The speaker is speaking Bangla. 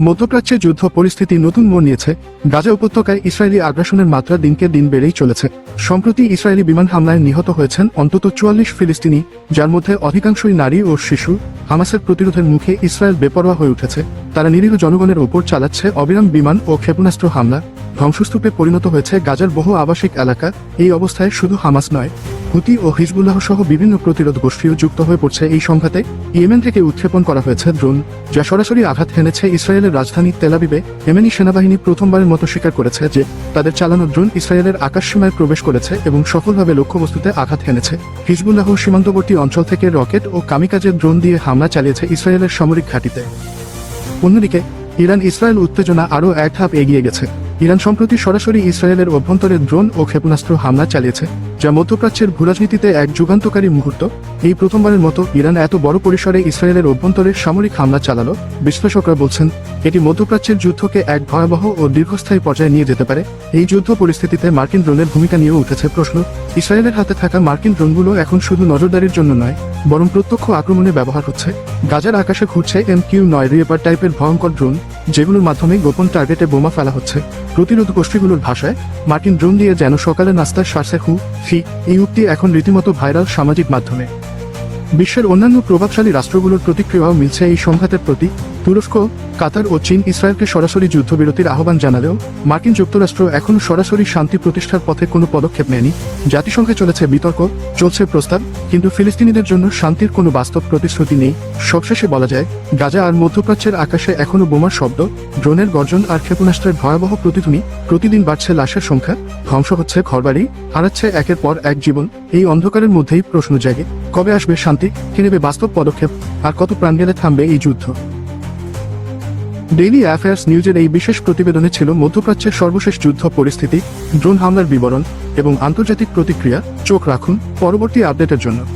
মধ্যপ্রাচ্যে যুদ্ধ পরিস্থিতি নতুন মোড় নিয়েছে। গাজা উপত্যকায় ইসরায়েলি আগ্রাসনের মাত্রা দিনকে দিন বেড়েই চলেছে। সম্প্রতি ইসরায়েলি বিমান হামলায় নিহত হয়েছেন অন্তত চুয়াল্লিশ ফিলিস্তিনি, যার মধ্যে অধিকাংশই নারী ও শিশু। হামাসের প্রতিরোধের মুখে ইসরায়েল বেপরোয়া হয়ে উঠেছে। তারা নিরীহ জনগণের ওপর চালাচ্ছে অবিরাম বিমান ও ক্ষেপণাস্ত্র হামলা। ধ্বংসস্তূপে পরিণত হয়েছে গাজার বহু আবাসিক এলাকা। এই অবস্থায় শুধু হামাস নয়, হুতি ও হিজবুল্লাহ সহ বিভিন্ন প্রতিরোধ গোষ্ঠীও যুক্ত হয়ে পড়ছে এই সংঘাতে। ইয়েমেন থেকে উৎক্ষেপণ করা হয়েছে ড্রোন, যা সরাসরি আঘাত হেনেছে ইসরায়েলের রাজধানী তেলাবিবে ইয়েমেনি সেনাবাহিনী প্রথমবারের মতো স্বীকার করেছে যে, তাদের চালানো ড্রোন ইসরায়েলের আকাশসীমায় প্রবেশ করেছে এবং সফলভাবে লক্ষ্যবস্তুতে আঘাত হেনেছে। হিজবুল্লাহ সীমান্তবর্তী অঞ্চল থেকে রকেট ও কামিকাজের ড্রোন দিয়ে হামলা চালিয়েছে ইসরায়েলের সামরিক ঘাঁটিতে। অন্যদিকে ইরান ইসরায়েল উত্তেজনা আরও এক ধাপ এগিয়ে গেছে। ইরান সম্প্রতি সরাসরি ইসরায়েলের অভ্যন্তরে ড্রোন ও ক্ষেপণাস্ত্র হামলা চালিয়েছে। যা মধ্যপ্রাচ্যের ভূরাজনীতিতে এক যুগান্তকারী মুহূর্ত। এই প্রথমবারের মতো ইরান এত বড় পরিসরে ইসরায়েলের অভ্যন্তরে সামরিক হামলা চালালো। বিশ্লেষকরা বলছেন, এটি মধ্যপ্রাচ্যের যুদ্ধকে এক ভয়াবহ ও দীর্ঘস্থায়ী পর্যায়ে নিয়ে যেতে পারে। এই যুদ্ধ পরিস্থিতিতে মার্কিন ড্রোনের ভূমিকা নিয়েও উঠেছে প্রশ্ন। ইসরায়েলের হাতে থাকা মার্কিন ড্রোনগুলো এখন শুধু নজরদারির জন্য নয়, বরং প্রত্যক্ষ আক্রমণে ব্যবহার হচ্ছে। গাজার আকাশে ঘুরছে এম কিউ নয় রিয়েপার টাইপের ভয়ঙ্কর ড্রোন, যেগুলোর মাধ্যমে গোপন টার্গেটে বোমা ফেলা হচ্ছে। প্রতিরোধ গোষ্ঠীগুলোর ভাষায়, মার্কিন ড্রোন দিয়ে যেন সকালে নাস্তার শ্বাসে হু ফি এই উক্তি এখন রীতিমতো ভাইরাল সামাজিক মাধ্যমে। বিশ্বের অন্যান্য প্রভাবশালী রাষ্ট্রগুলোর প্রতিক্রিয়াও মিলছে এই সংঘাতের প্রতি। তুরস্ক, কাতার ও চীন ইসরায়েলকে সরাসরি যুদ্ধবিরতির আহ্বান জানালেও মার্কিন যুক্তরাষ্ট্র এখনও সরাসরি শান্তি প্রতিষ্ঠার পথে কোনো পদক্ষেপ নেয়নি। জাতিসংঘে চলেছে বিতর্ক, চলছে প্রস্তাব, কিন্তু ফিলিস্তিনিদের জন্য শান্তির কোনো বাস্তব প্রতিশ্রুতি নেই। সবশেষে বলা যায়, গাজা আর মধ্যপ্রাচ্যের আকাশে এখনও বোমার শব্দ, ড্রোনের গর্জন আর ক্ষেপণাস্ত্রের ভয়াবহ প্রতিধ্বনি প্রতিদিন বাড়ছে লাশের সংখ্যা, ধ্বংস হচ্ছে ঘরবাড়ি, হারাচ্ছে একের পর এক জীবন। এই অন্ধকারের মধ্যেই প্রশ্ন জাগে, কবে আসবে শান্তি, কে নেবে বাস্তব পদক্ষেপ, আর কত প্রাণ গেলে থামবে এই যুদ্ধ? ডেইলি অ্যাফেয়ার্স নিউজের এই বিশেষ প্রতিবেদনে ছিল মধ্যপ্রাচ্যের সর্বশেষ যুদ্ধ পরিস্থিতি, ড্রোন হামলার বিবরণ এবং আন্তর্জাতিক প্রতিক্রিয়া। চোখ রাখুন, পরবর্তী আপডেটের জন্য।